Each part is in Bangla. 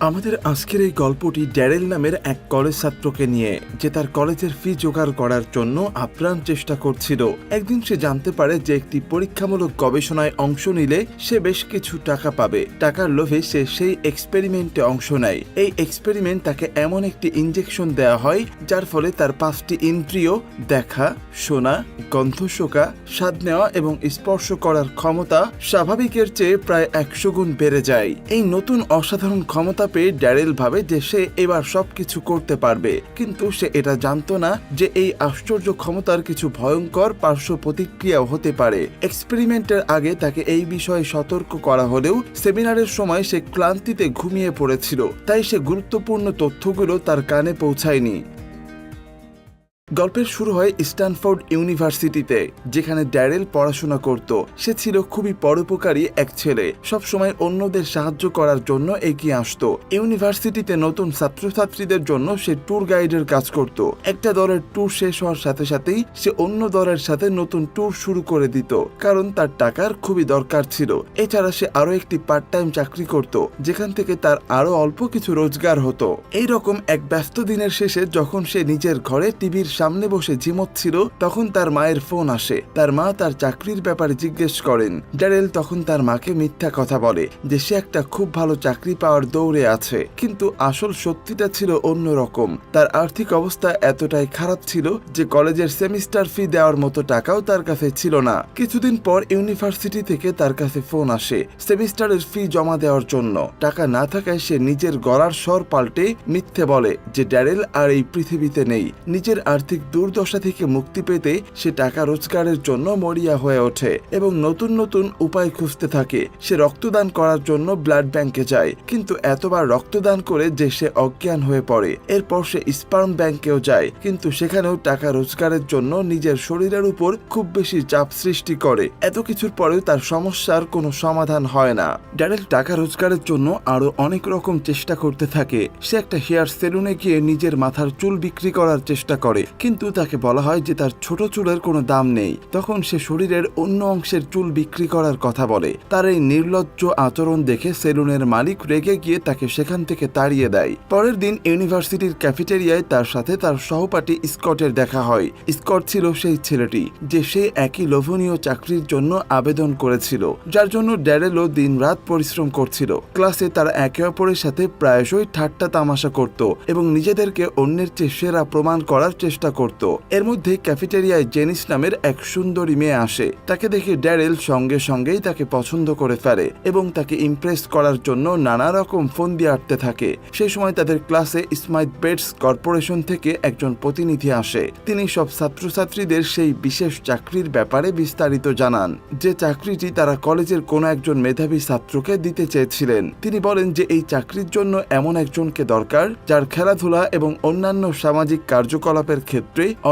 আমাদের আজকের এই গল্পটি ড্যারেল নামের এক কলেজ ছাত্রকে নিয়ে, যে তার কলেজের ফি জোগাড় করার জন্য আপ্রাণ চেষ্টা করছিল। একদিন সে জানতে পারে যে একটি পরীক্ষামূলক গবেষণায় অংশ নিলে সে বেশ কিছু টাকা পাবে। টাকার লোভে সে সেই এক্সপেরিমেন্টে অংশ নেয়। এই এক্সপেরিমেন্ট তাকে এমন একটি ইঞ্জেকশন দেওয়া হয়, যার ফলে তার পাঁচটি ইন্দ্রিয়, দেখা, শোনা, গন্ধ শোকা, স্বাদ নেওয়া এবং স্পর্শ করার ক্ষমতা স্বাভাবিকের চেয়ে প্রায় একশো গুণ বেড়ে যায়। এই নতুন অসাধারণ ক্ষমতা পেয়ে ড্যারেল ভাবে যে সে এবার সবকিছু করতে পারবে। কিন্তু সে এটা জানতো না যে এই আশ্চর্য ক্ষমতার কিছু ভয়ঙ্কর পার্শ্ব প্রতিক্রিয়াও হতে পারে। এক্সপেরিমেন্টের আগে তাকে এই বিষয়ে সতর্ক করা হলেও সেমিনারের সময় সে ক্লান্তিতে ঘুমিয়ে পড়েছিল। তাই সে গুরুত্বপূর্ণ তথ্যগুলো তার কানে পৌঁছায়নি। গল্পের শুরু হয় স্ট্যানফোর্ড ইউনিভার্সিটিতে, যেখানে ড্যারেল পড়াশোনা করত। সে ছিল খুবই পরোপকারী এক ছেলে। সবসময় অন্যদের সাহায্য করার জন্য এগিয়ে আসতো। ইউনিভার্সিটিতে নতুন ছাত্রছাত্রীদের জন্য সে ট্যুর গাইডের কাজ করত। একটা দলের ট্যুর শেষ হওয়ার সাথে সাথেই সে অন্য দলের সাথে নতুন ট্যুর শুরু করে দিত, কারণ তার টাকার খুবই দরকার ছিল। এছাড়া সে আরও একটি পার্ট টাইম চাকরি করত, যেখান থেকে তার আরও অল্প কিছু রোজগার হতো। এই রকম এক ব্যস্ত দিনের শেষে যখন সে নিজের ঘরে টিভির সামনে বসে ঝিমোচ্ছিল তখন তার মায়ের ফোন আসে। তার মা তার চাকরির ব্যাপারে জিজ্ঞেস করেন। ড্যারেল তখন তার মাকে মিথ্যা কথা বলে যে সে একটা খুব ভালো চাকরি পাওয়ার দৌড়ে আছে। কিন্তু আসল সত্যিটা ছিল অন্যরকম। তার আর্থিক অবস্থা এতটাই খারাপ ছিল যে কলেজের সেমিস্টার ফি দেওয়ার মতো টাকাও তার কাছে ছিল না। কিছুদিন পর ইউনিভার্সিটি থেকে তার কাছে ফোন আসে সেমিস্টারের ফি জমা দেওয়ার জন্য। টাকা না থাকায় সে নিজের গলার স্বর পাল্টে মিথ্যে বলে যে ড্যারেল আর এই পৃথিবীতে নেই। নিজের আর্থিক দুর্দশা থেকে মুক্তি পেতে সে টাকা রোজগারের জন্য মরিয়া হয়ে ওঠে এবং নতুন নতুন উপায় খুঁজতে থাকে। সে রক্তদান করার জন্য ব্লাড ব্যাংকে যায়, কিন্তু এতবার রক্তদান করে যে সে অজ্ঞান হয়ে পড়ে। এরপর সে স্পার্ম ব্যাংকেও যায়, কিন্তু সেখানেও টাকা রোজগারের জন্য নিজের শরীরের উপর খুব বেশি চাপ সৃষ্টি করে। এত কিছুর পরেও তার সমস্যার কোনো সমাধান হয় না। ড্যারেল টাকা রোজগারের জন্য আরও অনেক রকম চেষ্টা করতে থাকে। সে একটা হেয়ার সেলুনে গিয়ে নিজের মাথার চুল বিক্রি করার চেষ্টা করে। কিন্তু তাকে বলা হয় যে তার ছোট চুলের কোনো দাম নেই। তখন সে শরীরের অন্য অংশের চুল বিক্রি করার কথা বলে। তার এই নির্লজ্জ আচরণ দেখে সেলুনের মালিক রেগে গিয়ে তাকে সেখান থেকে তাড়িয়ে দেয়। পরের দিন ইউনিভার্সিটির ক্যাফেটেরিয়ায় তার সাথে তার সহপাঠী স্কটের দেখা হয়। স্কট ছিল সেই ছেলেটি, যে সে একই লোভনীয় চাকরির জন্য আবেদন করেছিল, যার জন্য ড্যারেলও দিনরাত পরিশ্রম করছিল। ক্লাসে তারা একে অপরের সাথে প্রায়শই ঠাট্টা তামাশা করত এবং নিজেদেরকে অন্যের চেয়ে সেরা প্রমাণ করার চেষ্টা করত। এর মধ্যে ক্যাফেটেরিয়ায় জেনিস নামের এক সুন্দরী মেয়ে আসে। তাকে দেখে ড্যারেল সঙ্গে সঙ্গেই তাকে পছন্দ করে ফেলে এবং তাকে ইমপ্রেস করার জন্য নানা রকম ফোন দিয়ে আটতে থাকে। সেই সময় তাদের ক্লাসে স্মাইট বেডস কর্পোরেশন থেকে একজন প্রতিনিধি আসে। তিনি সব ছাত্রছাত্রীদের সেই বিশেষ চাকরির ব্যাপারে বিস্তারিত জানান, যে চাকরিটি তারা কলেজের কোনো একজন মেধাবী ছাত্রকে দিতে চেয়েছিলেন। তিনি বলেন যে এই চাকরির জন্য এমন একজনকে দরকার, যার খেলাধুলা এবং অন্যান্য সামাজিক কার্যকলাপের ক্ষেত্রে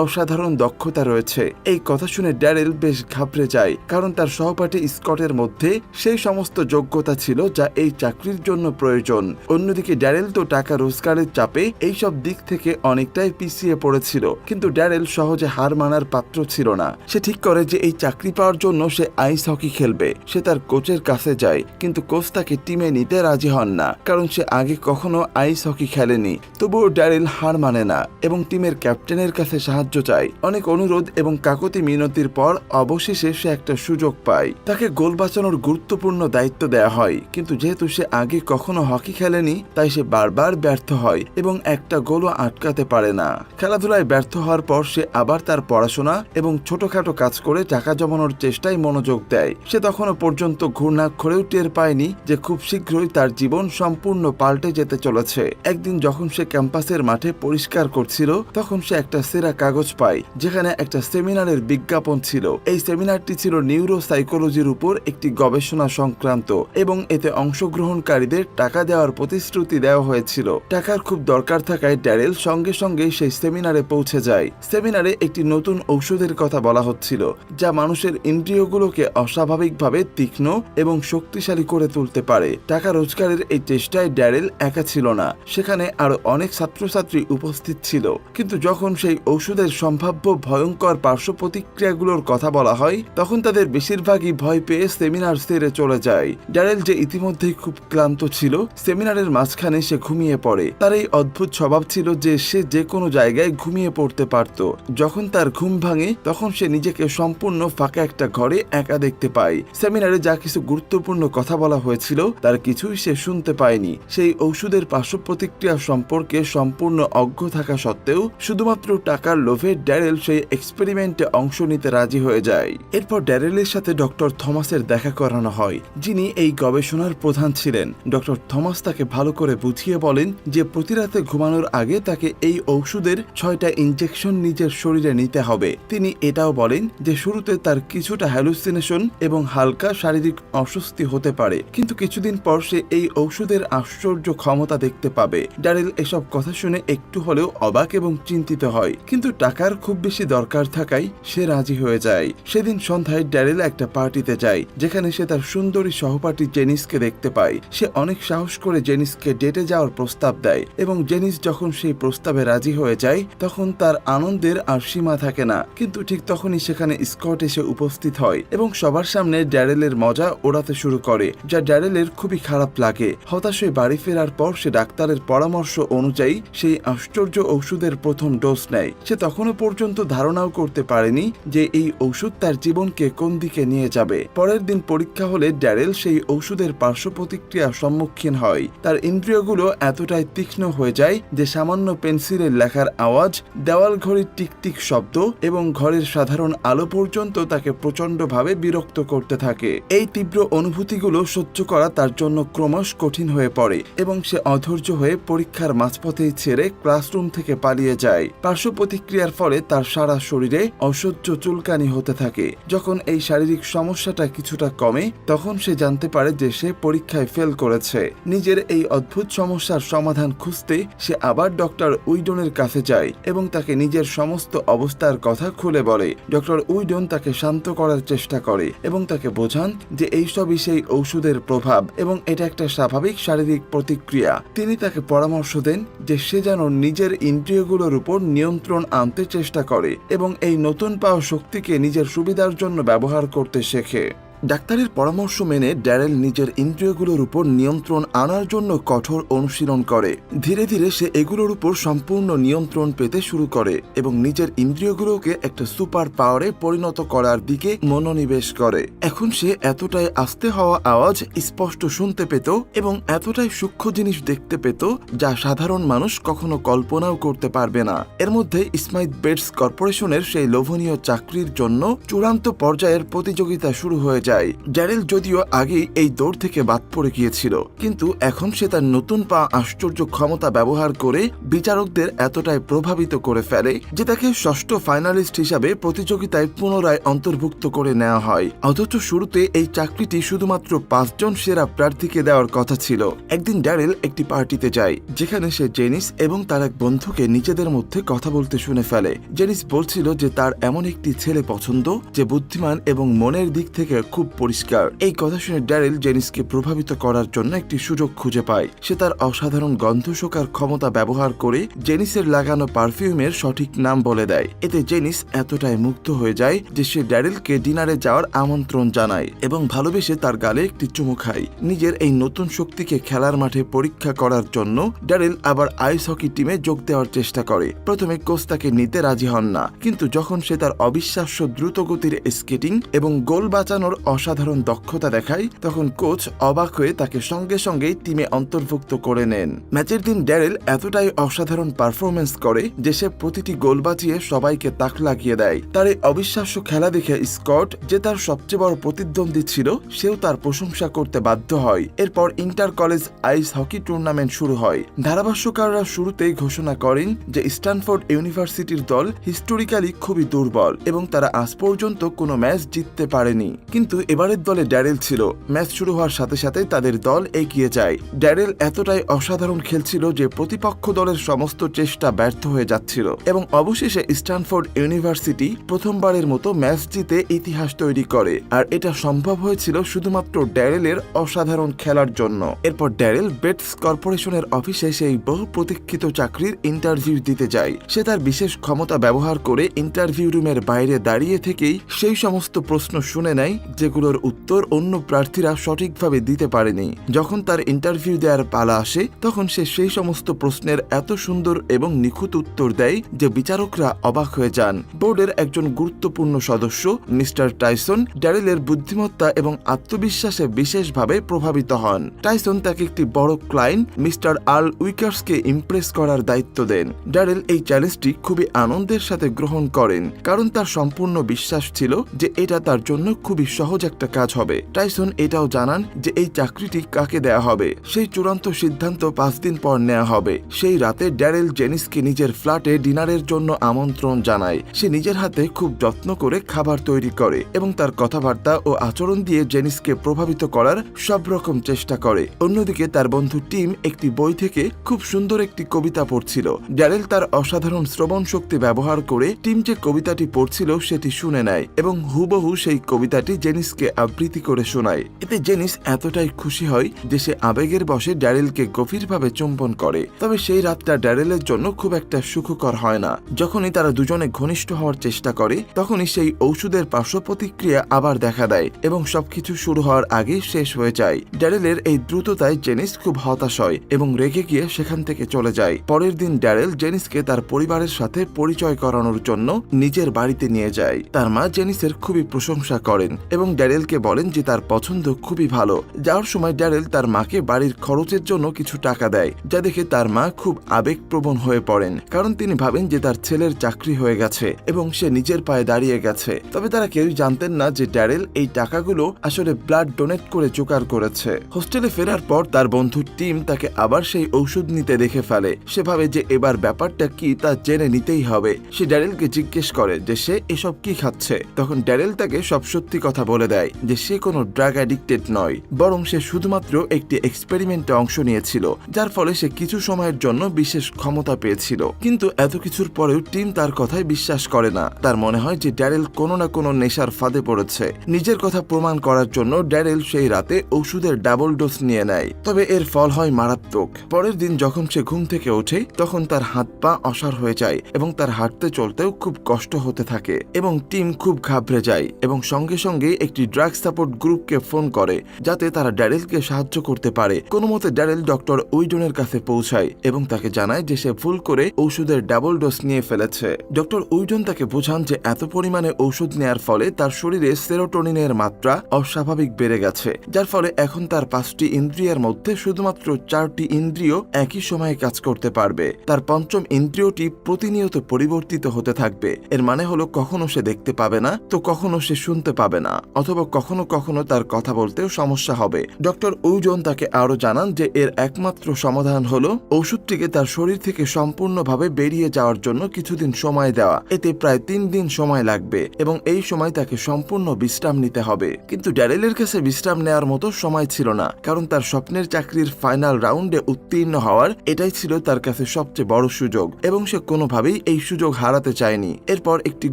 অসাধারণ দক্ষতা রয়েছে। এই কথা শুনে ড্যারেল বেশ ঘাবড়ে যায়, কারণ তার সহপাঠী স্কটের মধ্যে সেই সমস্ত যোগ্যতা ছিল যা এই চাকরির জন্য প্রয়োজন। অন্যদিকে ড্যারেল তো টাকা রোজগারের চাপে এইসব দিক থেকে অনেকটাই পিছিয়ে পড়েছিল, কিন্তু ড্যারেল সহজে হার মানার পাত্র ছিল না। সে ঠিক করে যে এই চাকরি পাওয়ার জন্য সে আইস হকি খেলবে, সে তার কোচের কাছে যায়, কিন্তু কোচ তাকে টিমে নিতে রাজি হন না, কারণ সে আগে কখনো আইস হকি খেলেনি। তবুও ড্যারেল হার মানে না, এবং টিমের ক্যাপ্টেনের কাছে সাহায্য চায় অনেক অনুরোধ এবং কাকতি মিনতির পর অবশেষে সে একটা সুযোগ পায়। তাকে গোল বাঁচানোর গুরুত্বপূর্ণ দায়িত্ব দেওয়া হয়। কিন্তু যেহেতু সে আগে কখনো হকি খেলেনি, তাই সে বারবার ব্যর্থ হয় এবং একটা গোলও আটকাতে পারে না। খেলাধুলায় ব্যর্থ হওয়ার পর সে আবার তার পড়াশোনা এবং ছোটখাটো কাজ করে টাকা জমানোর চেষ্টায় মনোযোগ দেয়। সে তখনও পর্যন্ত ঘূর্ণাক্ষরেও টের পায়নি যে খুব শীঘ্রই তার জীবন সম্পূর্ণ পাল্টে যেতে চলেছে। একদিন যখন সে ক্যাম্পাসের মাঠে পরিষ্কার করছিল, তখন সে একটা সেরা কাগজ পাই, যেখানে একটা সেমিনারের বিজ্ঞাপন ছিল। এই সেমিনারটি ছিল নিউরো সাইকোলজির উপর একটি গবেষণা সংক্রান্ত এবং এতে অংশগ্রহণকারীদের টাকা দেওয়ার প্রতিশ্রুতি দেওয়া হয়েছিল। টাকার খুব দরকার থাকায় ড্যারেল সঙ্গে সঙ্গে সেই সেমিনারে পৌঁছে যায়। সেমিনারে একটি নতুন ঔষধের কথা বলা হচ্ছিল, যা মানুষের ইন্দ্রিয়গুলোকে অস্বাভাবিকভাবে তীক্ষ্ণ এবং শক্তিশালী করে তুলতে পারে। টাকা রোজগারের এই চেষ্টায় ড্যারেল একা ছিল না, সেখানে আরও অনেক ছাত্রছাত্রী উপস্থিত ছিল। কিন্তু যখন সে সেই ঔষধের সম্ভাব্য ভয়ঙ্কর পার্শ্ব প্রতিক্রিয়াগুলোর কথা বলা হয়, তখন তাদের বেশিরভাগই ভয় পেয়ে সেমিনার সেরে চলে যায়। ড্যারেল যে ইতিমধ্যেই খুব ক্লান্ত ছিল, সেমিনারের মাঝখানে সে ঘুমিয়ে পড়ে। তার এই অদ্ভুত স্বভাব ছিল যে সে যে কোনো জায়গায় ঘুমিয়ে পড়তে পারত। যখন তার ঘুম ভাঙে, তখন সে নিজেকে সম্পূর্ণ ফাঁকা একটা ঘরে একা দেখতে পায়। সেমিনারে যা কিছু গুরুত্বপূর্ণ কথা বলা হয়েছিল, তার কিছুই সে শুনতে পায়নি। সেই ঔষধের পার্শ্ব প্রতিক্রিয়া সম্পর্কে সম্পূর্ণ অজ্ঞ থাকা সত্ত্বেও, শুধুমাত্র টাকার লোভে ড্যারেল সেই এক্সপেরিমেন্টে অংশ নিতে রাজি হয়ে যায়। এরপর ড্যারেলের সাথে ডক্টর থমাসের দেখা করানো হয়, যিনি এই গবেষণার প্রধান ছিলেন। ডক্টর থমাস তাকে ভালো করে বুঝিয়ে বলেন যে প্রতি রাতে ঘুমানোর আগে তাকে এই ঔষধের ছয়টা ইনজেকশন নিজের শরীরে নিতে হবে। তিনি এটাও বলেন যে শুরুতে তার কিছুটা হ্যালুসিনেশন এবং হালকা শারীরিক অস্বস্তি হতে পারে, কিন্তু কিছুদিন পর সে এই ঔষধের আশ্চর্য ক্ষমতা দেখতে পাবে। ড্যারেল এসব কথা শুনে একটু হলেও অবাক এবং চিন্তিত হয়। কিন্তু টাকার খুব বেশি দরকার থাকায় সে রাজি হয়ে যায়। সেদিন সন্ধ্যায় ড্যারেল একটা পার্টিতে যায়, যেখানে সে তার সুন্দরী সহপাঠী জেনিসকে দেখতে পায়। সে অনেক সাহস করে জেনিসকে ডেটে যাওয়ার প্রস্তাব দেয় এবং জেনিস যখন সেই প্রস্তাবে রাজি হয়ে যায়, তখন তার আনন্দের আর সীমা থাকে না। কিন্তু ঠিক তখনই সেখানে স্কট এসে উপস্থিত হয় এবং সবার সামনে ড্যারেলের মজা ওড়াতে শুরু করে, যা ড্যারেলের খুবই খারাপ লাগে। হতাশ হয়ে বাড়ি ফেরার পর সে ডাক্তারের পরামর্শ অনুযায়ী সেই আশ্চর্য ঔষধের প্রথম ডোজ নেয়। সে তখনও পর্যন্ত ধারণাও করতে পারেনি যে এই ঔষধ তার জীবনকে কোন দিকে নিয়ে যাবে। পরের দিন পরীক্ষা হলে ড্যারেল সেই ঔষধের পার্শ্ব প্রতিক্রিয়ার সম্মুখীন হয়। তার ইন্দ্রিয়গুলো এতটাই তীক্ষ্ণ হয়ে যায় যে সামান্য পেন্সিলের লেখার আওয়াজ, দেওয়াল ঘড়ির টিকটিক শব্দ এবং ঘরের সাধারণ আলো পর্যন্ত তাকে প্রচণ্ডভাবে বিরক্ত করতে থাকে। এই তীব্র অনুভূতিগুলো সহ্য করা তার জন্য ক্রমশ কঠিন হয়ে পড়ে এবং সে অধৈর্য হয়ে পরীক্ষার মাঝপথেই ছেড়ে ক্লাসরুম থেকে পালিয়ে যায়। পার্শ্ব প্রতিক্রিয়ার ফলে তার সারা শরীরে অসহ্য চুলকানি হতে থাকে। যখন এই শারীরিক সমস্যাটা কিছুটা কমে, তখন সে জানতে পারে যে সে পরীক্ষায় ফেল করেছে। নিজের এই অদ্ভুত সমস্যার সমাধান খুঁজতে সে আবার ডক্টর উইডনের কাছে যায় এবং তাকে নিজের সমস্ত অবস্থার কথা খুলে বলে। ডক্টর উইডন তাকে শান্ত করার চেষ্টা করে এবং তাকে বোঝান যে এইসবই সেই ঔষধের প্রভাব এবং এটা একটা স্বাভাবিক শারীরিক প্রতিক্রিয়া। তিনি তাকে পরামর্শ দেন যে সে যেন নিজের ইন্দ্রিয়গুলোর উপর নিয়ন্ত্রণ আনতে চেষ্টা করে এবং এই নতুন পাওয়া শক্তিকে নিজের সুবিধার জন্য ব্যবহার করতে শেখে। ডাক্তারের পরামর্শ মেনে ড্যারেল নিজের ইন্দ্রিয়গুলোর উপর নিয়ন্ত্রণ আনার জন্য কঠোর অনুশীলন করে। ধীরে ধীরে সে এগুলোর উপর সম্পূর্ণ নিয়ন্ত্রণ পেতে শুরু করে এবং নিজের ইন্দ্রিয়গুলোকে একটা সুপার পাওয়ারে পরিণত করার দিকে মনোনিবেশ করে। এখন সে এতটাই আস্তে হওয়া আওয়াজ স্পষ্ট শুনতে পেত এবং এতটাই সূক্ষ্ম জিনিস দেখতে পেত যা সাধারণ মানুষ কখনো কল্পনাও করতে পারবে না। এর মধ্যে স্মাইথ বেডস কর্পোরেশনের সেই লোভনীয় চাকরির জন্য চূড়ান্ত পর্যায়ের প্রতিযোগিতা শুরু হয়ে যায়। ড্যারেল যদিও আগেই এই দৌড় থেকে বাদ পড়ে গিয়েছিল, কিন্তু এখন সে তার নতুন পা আশ্চর্য ক্ষমতা ব্যবহার করে বিচারকদের এতটাই প্রভাবিত করে ফেলে যে তাকে ষষ্ঠ ফাইনালিস্ট হিসাবে প্রতিযোগিতায় পুনরায় অন্তর্ভুক্ত করে নেওয়া হয়। অথচ শুরুতে এই চাকরিটি শুধুমাত্র পাঁচজন সেরা প্রার্থীকে দেওয়ার কথা ছিল। একদিন ড্যারেল একটি পার্টিতে যায়, যেখানে সে জেনিস এবং তার এক বন্ধুকে নিজেদের মধ্যে কথা বলতে শুনে ফেলে। জেনিস বলছিল যে তার এমন একটি ছেলে পছন্দ, যে বুদ্ধিমান এবং মনের দিক থেকে খুব পরিষ্কার। এই কথা শুনে ড্যারেল জেনিসকে প্রভাবিত করার জন্য একটি সুযোগ খুঁজে পায়। সে তার অসাধারণ গন্ধ শোকার ক্ষমতা ব্যবহার করে জেনিসের লাগানো পারফিউমের সঠিক নাম বলে দেয়। এতে জেনিস এতটাই মুগ্ধ হয়ে যায় যে সে ড্যারেলকে ডিনারে যাওয়ার আমন্ত্রণ জানায় এবং ভালোবেসে তার গালে একটি চুমু খায়। নিজের এই নতুন শক্তিকে খেলার মাঠে পরীক্ষা করার জন্য ড্যারেল আবার আইস হকি টিমে যোগ দেওয়ার চেষ্টা করে। প্রথমে কোচ তাকে নিতে রাজি হন না, কিন্তু যখন সে তার অবিশ্বাস্য দ্রুতগতির স্কেটিং এবং গোল বাঁচানোর অসাধারণ দক্ষতা দেখায়, তখন কোচ অবাক হয়ে তাকে সঙ্গে সঙ্গেই টিমে অন্তর্ভুক্ত করে নেন। ম্যাচের দিন ড্যারেল এতটাই অসাধারণ পারফরমেন্স করে যে সে প্রতিটি গোল বাঁচিয়ে সবাইকে তাক লাগিয়ে দেয়। তার এই অবিশ্বাস্য খেলা দেখে স্কট, যে তার সবচেয়ে বড় প্রতিদ্বন্দ্বী ছিল, সেও তার প্রশংসা করতে বাধ্য হয়। এরপর inter college ice hockey tournament শুরু হয়। ধারাভাষ্যকাররা শুরুতেই ঘোষণা করেন যে স্ট্যানফোর্ড ইউনিভার্সিটির দল হিস্টোরিক্যালি খুবই দুর্বল এবং তারা আজ পর্যন্ত কোনো ম্যাচ জিততে পারেনি। কিন্তু কিন্তু এবারের দলে ড্যারেল ছিল। ম্যাচ শুরু হওয়ার সাথে সাথে তাদের দল এগিয়ে যায়। ড্যারেল এতটাই অসাধারণ খেলছিল যে প্রতিপক্ষ দলের সমস্ত চেষ্টা ব্যর্থ হয়ে যাচ্ছিল এবং অবশেষে স্ট্যানফোর্ড ইউনিভার্সিটি প্রথমবারের মতো ম্যাচ জিতে ইতিহাস তৈরি করে। আর এটা সম্ভব হয়েছিল শুধুমাত্র ড্যারেলের অসাধারণ খেলার জন্য। এরপর ড্যারেল বেটস কর্পোরেশনের অফিসে সেই বহু প্রতীক্ষিত চাকরির ইন্টারভিউ দিতে যায়। সে তার বিশেষ ক্ষমতা ব্যবহার করে ইন্টারভিউ রুমের বাইরে দাঁড়িয়ে থেকেই সেই সমস্ত প্রশ্ন শুনে নেয় যেগুলোর উত্তর অন্য প্রার্থীরা সঠিকভাবে দিতে পারেনি। যখন তার ইন্টারভিউ দেওয়ার পালা আসে, তখন সে সেই সমস্ত প্রশ্নের এত সুন্দর এবং নিখুঁত উত্তর দেয় যে বিচারকরা অবাক হয়ে যান। বোর্ডের একজন গুরুত্বপূর্ণ সদস্য, মিস্টার টাইসন, ড্যারেলের বুদ্ধিমত্তা এবং আত্মবিশ্বাসে বিশেষভাবে প্রভাবিত হন। টাইসন তাকে একটি বড় ক্লায়েন্ট, মিস্টার আল উইকার্সকে ইমপ্রেস করার দায়িত্ব দেন। ড্যারেল এই চ্যালেঞ্জটি খুবই আনন্দের সাথে গ্রহণ করেন, কারণ তার সম্পূর্ণ বিশ্বাস ছিল যে এটা তার জন্য খুবই সহজ একটা কাজ হবে। টাইসন এটাও জানান যে এই চাকরিটি কাকে দেয়া হবে? সেই চূড়ান্ত সিদ্ধান্ত পাঁচ দিন পর নেওয়া হবে। সেই রাতে ড্যারেল জেনিসকে নিজের ফ্ল্যাটে ডিনারের জন্য আমন্ত্রণ জানায়। সে নিজের হাতে খুব যত্ন করে খাবার তৈরি করে এবং তার কথাবার্তা ও আচরণ দিয়ে জেনিসকে প্রভাবিত করার সব রকম চেষ্টা করে। অন্যদিকে তার বন্ধু টিম একটি বই থেকে খুব সুন্দর একটি কবিতা পড়ছিল। ড্যারেল তার অসাধারণ শ্রবণ শক্তি ব্যবহার করে টিম যে কবিতাটি পড়ছিল সেটি শুনে নেয় এবং হুবহু সেই কবিতাটি জেনিসকে আবৃত্তি করে শোনায়। এতে জেনিস এতটাই খুশি হয় যে সে আবেগের বসে ড্যারেলকে গভীরভাবে চুম্বন করে। তবে সেই রাতটা ড্যারেলের জন্য খুব একটা সুখকর হয় না। যখনই তারা দুজনে ঘনিষ্ঠ হওয়ার চেষ্টা করে, তখনই সেই ঔষধের পার্শ্ব প্রতিক্রিয়া আবার দেখা দেয় এবং সবকিছু শুরু হওয়ার আগেই শেষ হয়ে যায়। ড্যারেলের এই দ্রুততায় জেনিস খুব হতাশ হয় এবং রেগে গিয়ে সেখান থেকে চলে যায়। পরের দিন ড্যারেল জেনিসকে তার পরিবারের সাথে পরিচয় করানোর জন্য নিজের বাড়িতে নিয়ে যায়। তার মা জেনিসের খুবই প্রশংসা করেন এবং ড্যারেলকে বলেন যে তার পছন্দ খুবই ভালো। যাওয়ার সময় ড্যারেল তার মাকে বাড়ির খরচের জন্য কিছু টাকা দেয়, যা দেখে তার মা খুব আবেগপ্রবণ হয়ে পড়েন, কারণ তিনি ভাবেন যে তার ছেলের চাকরি হয়ে গেছে এবং সে নিজের পায়ে দাঁড়িয়ে গেছে। তবে তারা কেউই জানতেন না যে ড্যারেল এই টাকাগুলো আসলে ব্লাড ডোনেট করে জোগাড় করেছে। হোস্টেলে ফেরার পর তার বন্ধু টিম তাকে আবার সেই ঔষধ নিতে দেখে ফেলে। সে ভাবে যে এবার ব্যাপারটা কি তা জেনে নিতেই হবে। সে ড্যারেলকে জিজ্ঞেস করে যে সে এসব কি খাচ্ছে? তখন ড্যারেল তাকে সব সত্যি কথা বলে দেয় যে সে কোনো ড্রাগ অ্যাডিক্টেড নয়, বরং সে শুধুমাত্র একটি এক্সপেরিমেন্টে অংশ নিয়েছিল, যার ফলে সে কিছু সময়ের জন্য বিশেষ ক্ষমতা পেয়েছিল। কিন্তু এত কিছুর পরেও টিম তার কথায় বিশ্বাস করে না। তার মনে হয় যে ড্যারেল কোনো না কোনো নেশার ফাঁদে পড়েছে। নিজের কথা প্রমাণ করার জন্য ড্যারেল সেই রাতে ওষুধের ডাবল ডোজ নিয়ে নেয়। তবে এর ফল হয় মারাত্মক। পরের দিন যখন সে ঘুম থেকে ওঠে, তখন তার হাত পা অসার হয়ে যায় এবং তার হাঁটতে চলতেও খুব কষ্ট হতে থাকে এবং টিম খুব ঘাবড়ে যায় এবং সঙ্গে সঙ্গে একটি ড্রাগ সাপোর্ট গ্রুপকে ফোন করে, যাতে তারা ড্যারেলকে সাহায্য করতে পারে। কোনো মতে ড্যারেল ডক্টর উইডনের কাছে পৌঁছায় এবং তাকে জানায় যে সে ভুল করে ঔষধের ডাবল ডোজ নিয়ে ফেলেছে। ডক্টর উইডন তাকে বোঝান যে এত পরিমাণে ঔষধ নেয়ার ফলে তার শরীরে সেরোটোনিনের মাত্রা অস্বাভাবিক বেড়ে গেছে, যার ফলে এখন তার পাঁচটি ইন্দ্রিয়ের মধ্যে শুধুমাত্র চারটি ইন্দ্রিয় একই সময়ে কাজ করতে পারবে। তার পঞ্চম ইন্দ্রিয়টি প্রতিনিয়ত পরিবর্তিত হতে থাকবে। এর মানে হলো কখনো সে দেখতে পাবে না, তো কখনো সে শুনতে পাবে না। অথবা কখনো কখনো তার কথা বলতেও সমস্যা হবে। ডক্টর উজন তাকে আরও জানান যে এর একমাত্র সমাধান হলো ওষুধটিকে তার শরীর থেকে সম্পূর্ণভাবে বেরিয়ে যাওয়ার জন্য কিছুদিন সময় দেওয়া। এতে প্রায় তিন দিন সময় লাগবে এবং এই সময় তাকে সম্পূর্ণ বিশ্রাম নিতে হবে। কিন্তু ড্যারেলের কাছে বিশ্রাম নেওয়ার মতো সময় ছিল না, কারণ তার স্বপ্নের চাকরির ফাইনাল রাউন্ডে উত্তীর্ণ হওয়ার এটাই ছিল তার কাছে সবচেয়ে বড় সুযোগ এবং সে কোনোভাবেই এই সুযোগ হারাতে চায়নি। এরপর একটি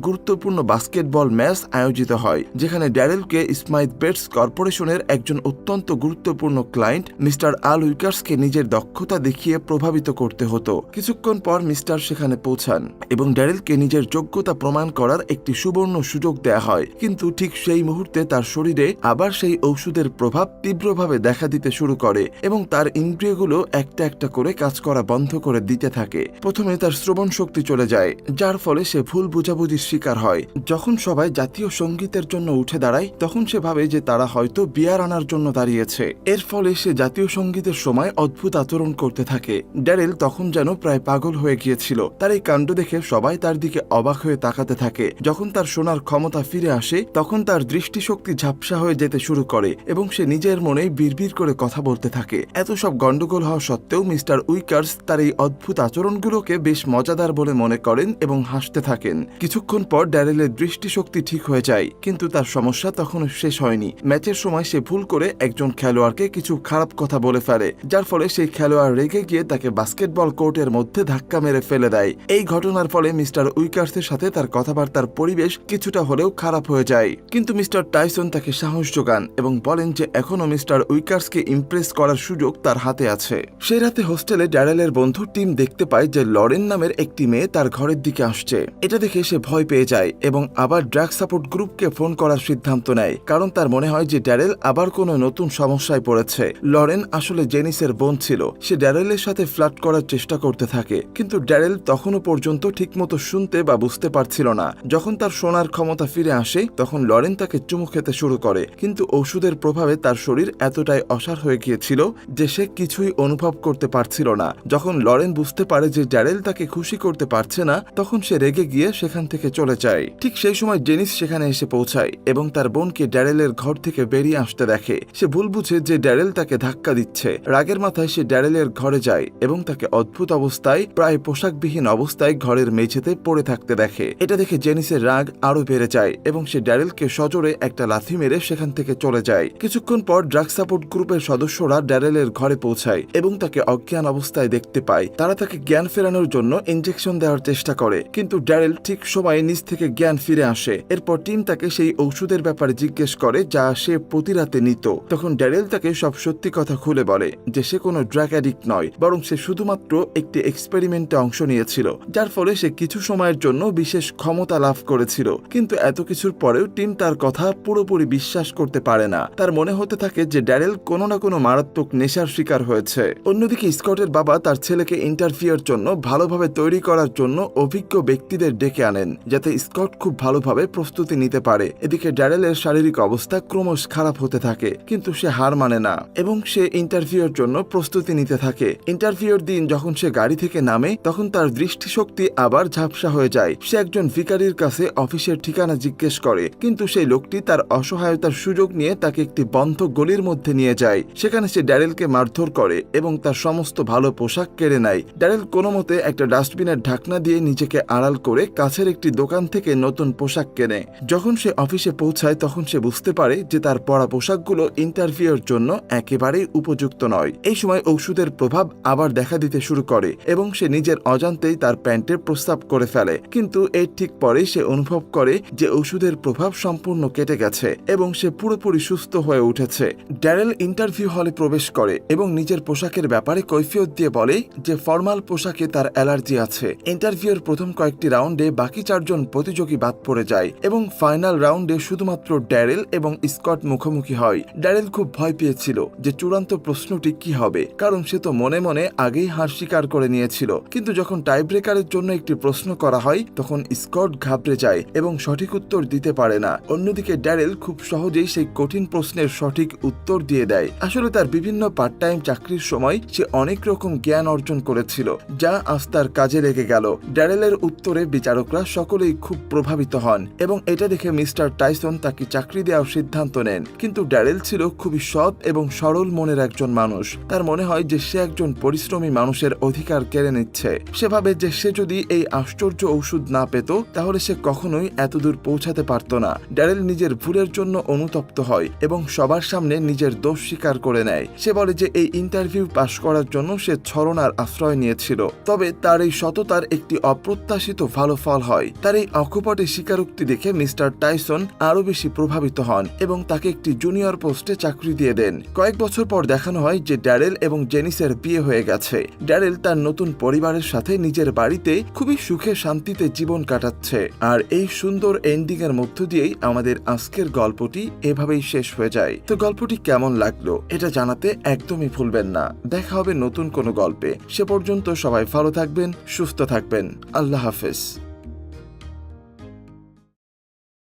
গুরুত্বপূর্ণ বাস্কেটবল ম্যাচ আয়োজিত হয়, যেখানে ড্যারেলকে স্মাইথ বেটস কর্পোরেশনের একজন অত্যন্ত গুরুত্বপূর্ণ ক্লায়েন্ট, মিস্টার আল উইকার্সকে নিজের দক্ষতা দেখিয়ে প্রভাবিত করতে হতো। কিছুক্ষণ পর মিস্টার সেখানে পৌঁছান এবং ড্যারেলকে নিজের যোগ্যতা প্রমাণ করার একটি সুবর্ণ সুযোগ দেয়া হয়। কিন্তু ঠিক সেই মুহূর্তে তার শরীরে আবার সেই ঔষধের প্রভাব তীব্রভাবে দেখা দিতে শুরু করে এবং তার ইন্দ্রিয়গুলো একটা একটা করে কাজ করা বন্ধ করে দিতে থাকে। প্রথমে তার শ্রবণ শক্তি চলে যায়, যার ফলে সে ভুল বোঝাবুঝির শিকার হয়। যখন সবাই জাতীয় সঙ্গীতের জন্য উঠে দাঁড়ায় তখন সে ভাবে যে তারা হয়তো বিয়ার আনার জন্য দাঁড়িয়েছে। এর ফলে সে জাতীয় সঙ্গীতের সময় অদ্ভুত আচরণ করতে থাকে। ড্যারেল তখন যেন প্রায় পাগল হয়ে গিয়েছিল। তার এই কাণ্ড দেখে সবাই তার দিকে অবাক হয়ে তাকাতে থাকে। যখন তার শোনার ক্ষমতা ফিরে আসে, তখন তার দৃষ্টিশক্তি ঝাপসা হয়ে যেতে শুরু করে এবং সে নিজের মনে বিড়বিড় করে কথা বলতে থাকে। এত সব গন্ডগোল হওয়া সত্ত্বেও মিস্টার উইকার্স তার এই অদ্ভুত আচরণগুলোকে বেশ মজাদার বলে মনে করেন এবং হাসতে থাকেন। কিছুক্ষণ পর ড্যারেলের দৃষ্টিশক্তি ঠিক হয়ে যায়, কিন্তু তার সমস্যা তখনও শেষ হয়নি। ম্যাচের সময় সে ভুল করে একজন খেলোয়াড়কে কিছু খারাপ কথা বলে ফেলে, যার ফলে সেই খেলোয়াড় রেগে গিয়ে তাকে বাস্কেটবল কোর্টের মধ্যে ধাক্কা মেরে ফেলে দেয়। এই ঘটনার ফলে মিস্টার উইকার্সের সাথে তার কথাবার্তার পরিবেশ কিছুটা হলেও খারাপ হয়ে যায়। কিন্তু মিস্টার টাইসন তাকে সাহস যোগান এবং বলেন যে এখনও মিস্টার উইকার্সকে ইমপ্রেস করার সুযোগ তার হাতে আছে। সে রাতে হোস্টেলে ড্যারেলের বন্ধু টিম দেখতে পায় যে লরেন নামের একটি মেয়ে তার ঘরের দিকে আসছে। এটা দেখে সে ভয় পেয়ে যায় এবং আবার ড্রাগ সাপোর্ট গ্রুপকে ফোন করার সিদ্ধান্ত নেয়, কারণ তার মনে হয় যে ড্যারেল আবার কোনো নতুন সমস্যায় পড়েছে। লরেন আসলে জেনিসের বোন ছিল, সে ড্যারেলের সাথে ফ্লার্ট করার চেষ্টা করতে থাকে, কিন্তু ড্যারেল তখনও পর্যন্ত ঠিকমতো শুনতে বা বুঝতে পারছিল না। যখন তার শোনার ক্ষমতা ফিরে আসে, তখন লরেন তাকে চুমু খেতে শুরু করে, কিন্তু ওষুধের প্রভাবে তার শরীর এতটাই অসার হয়ে গিয়েছিল যে সে কিছুই অনুভব করতে পারছিল না। যখন লরেন বুঝতে পারে যে ড্যারেল তাকে খুশি করতে পারছে না, তখন সে রেগে গিয়ে সেখান থেকে চলে যায়। ঠিক সেই সময় জেনিস সেখানে এসে পৌঁছায় এবং তার বোনকে ড্যারেলের ঘর থেকে বেরিয়ে আসতে দেখে। সে ভুল বুঝে যে ড্যারেল তাকে ধাক্কা দিচ্ছে। রাগের মাথায় সে ড্যারেলের ঘরে যায় এবং তাকে অদ্ভুত অবস্থায়, প্রায় পোশাকবিহীন অবস্থায় ঘরের মেঝেতে পড়ে থাকতে দেখে। এটা দেখে জেনিসের রাগ আরও বেড়ে যায় এবং সে ড্যারেলকে সজোরে একটা লাথি মেরে সেখান থেকে চলে যায়। কিছুক্ষণ পর ড্রাগ সাপোর্ট গ্রুপের সদস্যরা ড্যারেলের ঘরে পৌঁছায় এবং তাকে অজ্ঞান অবস্থায় দেখতে পায়। তারা তাকে জ্ঞান ফেরানোর জন্য ইনজেকশন দেওয়ার চেষ্টা করে, কিন্তু ড্যারেল ঠিক সময়ে নিজ থেকে জ্ঞান ফিরে আসে। এরপর টিম তাকে সেই ঔষধের ব্যাপারে জিজ্ঞেস করে যা সে প্রতি রাতে নিত। তখন ড্যারেল তাকে সব সত্যি কথা খুলে বলে যে সে কোনো ড্রাগ অ্যাডিক্ট নয়, বরং সে শুধুমাত্র একটি এক্সপেরিমেন্টে অংশ নিয়েছিল, যার ফলে সে কিছু সময়ের জন্য বিশেষ ক্ষমতা লাভ করেছিল। কিন্তু এত কিছুর পরেও টিম তার কথা পুরোপুরি বিশ্বাস করতে পারে না। তার মনে হতে থাকে যে ড্যারেল কোনো না কোনো মারাত্মক নেশার শিকার হয়েছে। অন্যদিকে স্কটের বাবা তার ছেলেকে ইন্টারভিউর জন্য ভালোভাবে তৈরি করার জন্য অভিজ্ঞ ব্যক্তিদের ডেকে আনেন, যাতে স্কট খুব ভালোভাবে প্রস্তুতি নিতে পারে। এদিকে ড্যারেলের শারীরিক অবস্থা ক্রমশ খারাপ হতে থাকে, কিন্তু সে হার মানে না এবং সে ইন্টারভিউর জন্য প্রস্তুতি নিতে থাকে। ইন্টারভিউর দিন যখন সে গাড়ি থেকে নামে, তখন তার দৃষ্টিশক্তি আবার ঝাপসা হয়ে যায়। সে একজন ভিকারির কাছে অফিসের ঠিকানা জিজ্ঞেস করে, কিন্তু সেই লোকটি তার অসহায়তার সুযোগ নিয়ে তাকে একটি বন্ধ গলির মধ্যে নিয়ে যায়। সেখানে সে ড্যারেলকে মারধর করে এবং তার সমস্ত ভালো পোশাক কেড়ে নেয়। ড্যারেল কোনো মতে একটা ডাস্টবিনের ঢাকনা দিয়ে নিজেকে আড়াল করে কাছের একটি দোকান থেকে নতুন পোশাক কেনে। যখন সে অফিসে পৌঁছায় তখন সে বুঝতে পারে যে তার পরা পোশাকগুলো ইন্টারভিউর জন্য একেবারেই উপযুক্ত নয়। এই সময় ঔষধের প্রভাব আবার দেখা দিতে শুরু করে এবং সে নিজের অজান্তেই তার প্যান্টের প্রস্তাব করে ফেলে। কিন্তু এর ঠিক পরেই সে অনুভব করে যে ওষুধের প্রভাব সম্পূর্ণ কেটে গেছে এবং সে পুরোপুরি সুস্থ হয়ে উঠেছে। ড্যারেল ইন্টারভিউ হলে প্রবেশ করে এবং নিজের পোশাকের ব্যাপারে কৈফিয়ত দিয়ে বলে যে ফর্মাল পোশাকে তার অ্যালার্জি আছে। ইন্টারভিউর প্রথম কয়েকটি রাউন্ডে বাকি চারজন প্রতিযোগী বাদ পড়ে যায় এবং ফাইনাল রাউন্ডে শুধুমাত্র ড্যারেল এবং স্কট মুখোমুখি হয়। ড্যারেল খুব ভয় পেয়েছিল যে চূড়ান্ত প্রশ্নটি কি হবে, কারণ সে তো মনে মনে আগেই হার স্বীকার করে নিয়েছিল। কিন্তু যখন টাই ব্রেকারের জন্য একটি প্রশ্ন করা হয়, তখন স্কট ঘাবড়ে যায় এবং সঠিক উত্তর দিতে পারে না। অন্যদিকে ড্যারেল খুব সহজেই সেই কঠিন প্রশ্নের সঠিক উত্তর দিয়ে দেয়। আসলে তার বিভিন্ন পার্ট টাইম চাকরির সময় সে অনেক রকম জ্ঞান অর্জন করেছিল, যা আজ তার কাজে লেগে গেল। ড্যারেলের উত্তরে বিচারকরা সকলেই খুব প্রভাবিত হন এবং এটা দেখে মিস্টার টাইসন তাকে চাকরি দেওয়ার সিদ্ধান্ত নেন। কিন্তু ড্যারেল ছিল খুবই সৎ এবং সরল মনের একজন মানুষ। তার মনে হয় যে সে একজন পরিশ্রমী মানুষের অধিকার কেড়ে নিচ্ছে। সে ভাবে যে সে যদি এই আশ্চর্য ঔষধ না পেত, তাহলে সে কখনোই এতদূর পৌঁছাতে পারত না। ড্যারেল নিজের ভুলের জন্য অনুতপ্ত হয় এবং সবার সামনে নিজের দোষ স্বীকার করে নেয়। সে বলে যে এই ইন্টারভিউ পাশ করার জন্য সে ছলনার আশ্রয় নিয়েছিল। তবে তার এই সততার একটি অপ্রত্যাশিত ভালো ফল হয়। তার এই অকপটে স্বীকারোক্তি দেখে মিস্টার টাইসন আরও বেশি প্রভাবিত হন এবং তাকে একটি জুনিয়র পোস্টে চাকরি দিয়ে দেন। কয়েক বছর পর দেখানো হয় যে ড্যারেল এবং জেনিসের বিয়ে হয়ে গেছে। ড্যারেল তার নতুন পরিবারের সাথে নিজের বাড়িতে খুবই সুখে শান্তিতে জীবন কাটাচ্ছে। আর এই সুন্দর এন্ডিং এর মধ্য দিয়েই আমাদের আজকের গল্পটি এভাবেই শেষ হয়ে যায়। তো গল্পটি কেমন লাগল এটা জানাতে একদমই ভুলবেন না। দেখা হবে নতুন কোনো গল্পে। সে পর্যন্ত সবাই ভালো থাকবেন, সুস্থ থাকবেন। আল্লাহ হাফেজ।